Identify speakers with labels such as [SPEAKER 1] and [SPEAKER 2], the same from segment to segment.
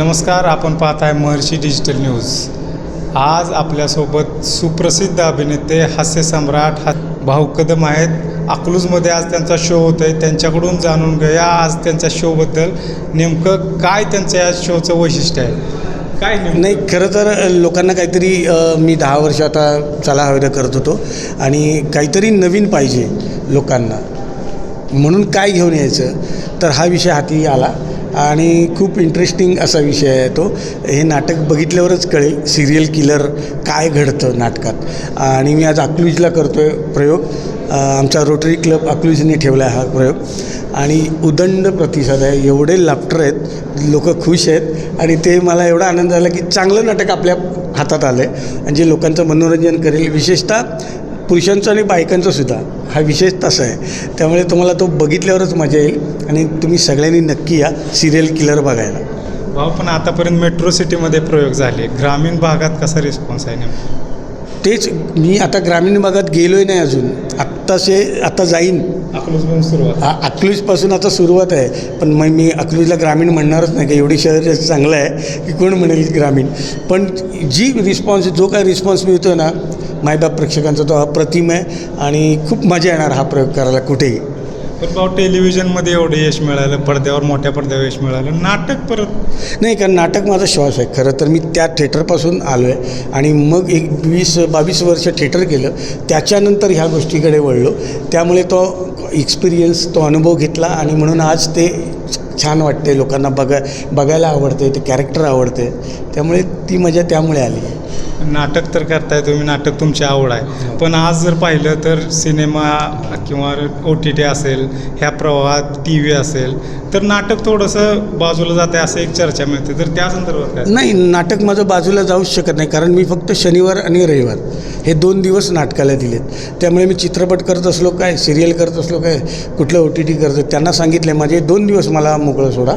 [SPEAKER 1] नमस्कार आपण पाहत आहे महर्षी डिजिटल न्यूज. आज आपल्यासोबत सुप्रसिद्ध अभिनेते हास्य सम्राट हा भाऊ कदम आहेत. अकलूजमध्ये आज त्यांचा शो होतो आहे त्यांच्याकडून जाणून घेऊया आज त्यांच्या शोबद्दल नेमकं काय त्यांच्या या शोचं वैशिष्ट्य आहे? काय
[SPEAKER 2] नाही खरं तर लोकांना काहीतरी मी दहा वर्ष आता चला हवेदा करत होतो. आणि काहीतरी नवीन पाहिजे लोकांना. म्हणून काय घेऊन यायचं? तर हा विषय हाती आला. आणि खूप इंटरेस्टिंग असा विषय आहे तो. हे नाटक बघितल्यावरच कळेल सिरियल किलर काय घडतं नाटकात. आणि मी आज अकलूजला करतो आहे प्रयोग आमचा रोटरी क्लब अकलूजने ठेवला आहे हा प्रयोग. आणि उदंड प्रतिसाद आहे. एवढे लाफ्टर आहेत लोक खुश आहेत. आणि ते मला एवढा आनंद झाला की चांगलं नाटक आपल्या हातात आलं आहे आणि जे लोकांचं मनोरंजन करेल विशेषतः पुरुषांचं आणि बायकांचं सुद्धा. हा विशेष तसा आहे. त्यामुळे तुम्हाला तो बघितल्यावरच मजा येईल आणि तुम्ही सगळ्यांनी नक्की या सिरियल किलर बघायला.
[SPEAKER 1] भाऊ पण आतापर्यंत मेट्रो सिटीमध्ये प्रयोग झाले. ग्रामीण भागात कसा रिस्पॉन्स आहे नेमका?
[SPEAKER 2] तेच मी आता ग्रामीण भागात गेलो आहे नाही अजून. आत्ताचे आता जाईन.
[SPEAKER 1] अकलूजमधून सुरुवात.
[SPEAKER 2] आ अकलूजपासून आता सुरुवात आहे. पण मग मी अकलूजला ग्रामीण म्हणणारच नाही का एवढी शहर चांगलं आहे की कोण म्हणेल ग्रामीण. पण जी रिस्पॉन्स जो काय रिस्पॉन्स मिळतो ना मायबाप प्रेक्षकांचा तो अप्रतिम आहे आणि खूप मजा येणार हा प्रयोग करायला कुठेही.
[SPEAKER 1] पण भाऊ टेलिव्हिजनमध्ये एवढं यश मिळालं पडद्यावर मोठ्या पडद्यावर यश मिळालं. नाटक परत.
[SPEAKER 2] नाही कारण नाटक माझा श्वास आहे. खरं तर मी त्या थिएटरपासून आलो आहे आणि मग एक वीस बावीस वर्ष थिएटर केलं. त्याच्यानंतर ह्या गोष्टीकडे वळलो. त्यामुळे तो एक्सपिरियन्स तो अनुभव घेतला. आणि म्हणून आज ते छान वाटते लोकांना बघा बघायला आवडते ते कॅरेक्टर आवडते त्यामुळे ती मजा त्यामुळे आली.
[SPEAKER 1] नाटक तर करताय तुम्ही नाटक तुमची आवड आहे. पण आज जर पाहिलं तर सिनेमा किंवा ओ टी टी असेल ह्या प्रवाहात टी व्ही असेल तर नाटक थोडंसं बाजूला जाते असं एक चर्चा मिळते. तर त्या संदर्भात काय?
[SPEAKER 2] नाही नाटक माझं बाजूला जाऊच शकत नाही. कारण मी फक्त शनिवार आणि रविवार हे दोन दिवस नाटकाला दिलेत. त्यामुळे मी चित्रपट करत असलो काय सिरियल करत असलो काय कुठलं ओ टी टी करतो त्यांना सांगितलं माझे दोन दिवस मला मोकळं सोडा.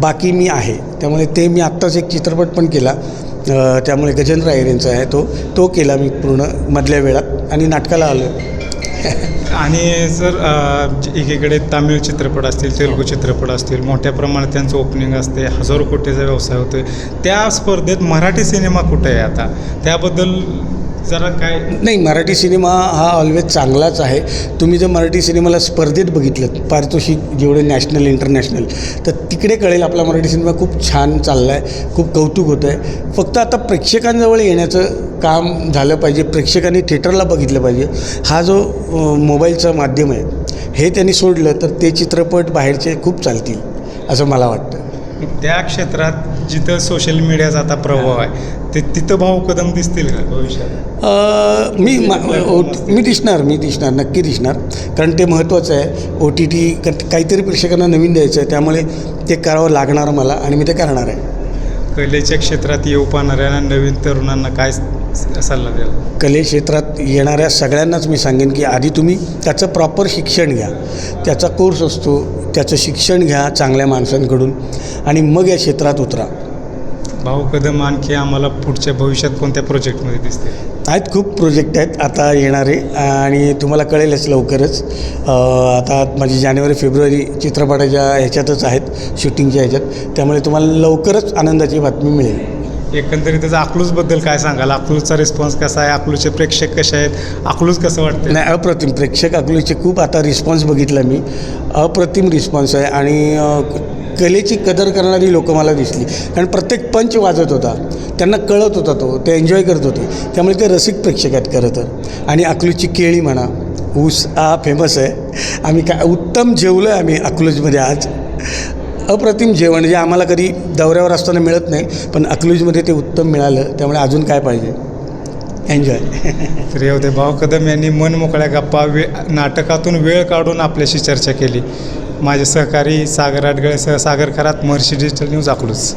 [SPEAKER 2] बाकी मी आहे. त्यामुळे ते मी आत्ताच एक चित्रपट पण केला. त्यामुळे गजेंद्र अय्यर यांचा आहे तो. तो केला मी पूर्ण मधल्या वेळात आणि नाटकाला आलो
[SPEAKER 1] आणि जर एकीकडे तामिळ चित्रपट असतील तेलुगू चित्रपट असतील मोठ्या प्रमाणात त्यांचं ओपनिंग असते हजारो कोटीचा व्यवसाय होतो त्या स्पर्धेत मराठी सिनेमा कुठे आहे आता? त्याबद्दल जरा काय
[SPEAKER 2] नाही मराठी सिनेमा हा ऑलवेज चांगलाच आहे. तुम्ही जर मराठी सिनेमाला स्पर्धेत बघितलं पारितोषिक जेवढे नॅशनल इंटरनॅशनल तर तिकडे कळेल आपला मराठी सिनेमा खूप छान चालला आहे खूप कौतुक होतं आहे फक्त आता प्रेक्षकांजवळ येण्याचं काम झालं पाहिजे प्रेक्षकांनी थिएटरला बघितलं पाहिजे. हा जो मोबाईलचं माध्यम आहे हे त्यांनी सोडलं तर ते चित्रपट बाहेरचे खूप चालतील असं मला वाटतं.
[SPEAKER 1] त्या क्षेत्रात जिथं सोशल मीडियाचा आता प्रभाव आहे ते तिथं भाऊ कदम दिसतील का? भविष्यात.
[SPEAKER 2] अ, मी मा- ओ मी दिसणार मी दिसणार नक्की दिसणार. कारण ते महत्त्वाचं आहे. ओ टी टी काहीतरी प्रेक्षकांना नवीन द्यायचं आहे. त्यामुळे ते करावं लागणार मला आणि मी ते करणार आहे.
[SPEAKER 1] कलेच्या क्षेत्रात येऊ पाहणाऱ्या नवीन तरुणांना काय सल्ला द्याल?
[SPEAKER 2] कले क्षेत्रात येणाऱ्या सगळ्यांनाच मी सांगेन की आधी तुम्ही त्याचं प्रॉपर शिक्षण घ्या. त्याचा कोर्स असतो त्याचं शिक्षण घ्या चांगल्या माणसांकडून आणि मग या क्षेत्रात उतरा.
[SPEAKER 1] भाऊ कदम आणखी आम्हाला पुढच्या भविष्यात कोणत्या प्रोजेक्टमध्ये दिसतील?
[SPEAKER 2] आहेत खूप प्रोजेक्ट आहेत. आता येणारे आणि तुम्हाला कळेलच लवकरच. आता माझी जानेवारी फेब्रुवारी चित्रपटाच्या ह्याच्यातच आहेत शूटिंगच्या ह्याच्यात. त्यामुळे तुम्हाला लवकरच आनंदाची बातमी मिळेल.
[SPEAKER 1] एकंदरीतच अकलूजबद्दल काय सांगाल? अकलूजचा रिस्पॉन्स कसा आहे? अकलूजचे प्रेक्षक कसे आहेत? अकलूज कसं वाटतं
[SPEAKER 2] नाही अप्रतिम. प्रेक्षक अकलूचे खूप आता रिस्पॉन्स बघितला मी. अप्रतिम रिस्पॉन्स आहे आणि कलेची कदर करणारी लोकं मला दिसली. कारण प्रत्येक पंच वाजत होता. त्यांना कळत होता तो. ते एन्जॉय करत होते. त्यामुळे ते रसिक प्रेक्षक आहेत खरं तर. आणि अकलूजची केळी म्हणा ऊस हा फेमस आहे. आम्ही काय उत्तम जेवलो आहे आम्ही अकलूजमध्ये आज. अप्रतिम जेवण. जे आम्हाला कधी दौऱ्यावर असताना मिळत नाही पण अकलूजमध्ये ते उत्तम मिळालं. त्यामुळे अजून काय पाहिजे? एन्जॉय
[SPEAKER 1] तर येऊ भाऊ कदम यांनी मन मोकळ्या गप्पा वे नाटकातून वेळ काढून आपल्याशी चर्चा केली. माझे सहकारी सागर आडगळे सह सागर खरात महर्षी डिजिटल न्यूज अकलूज.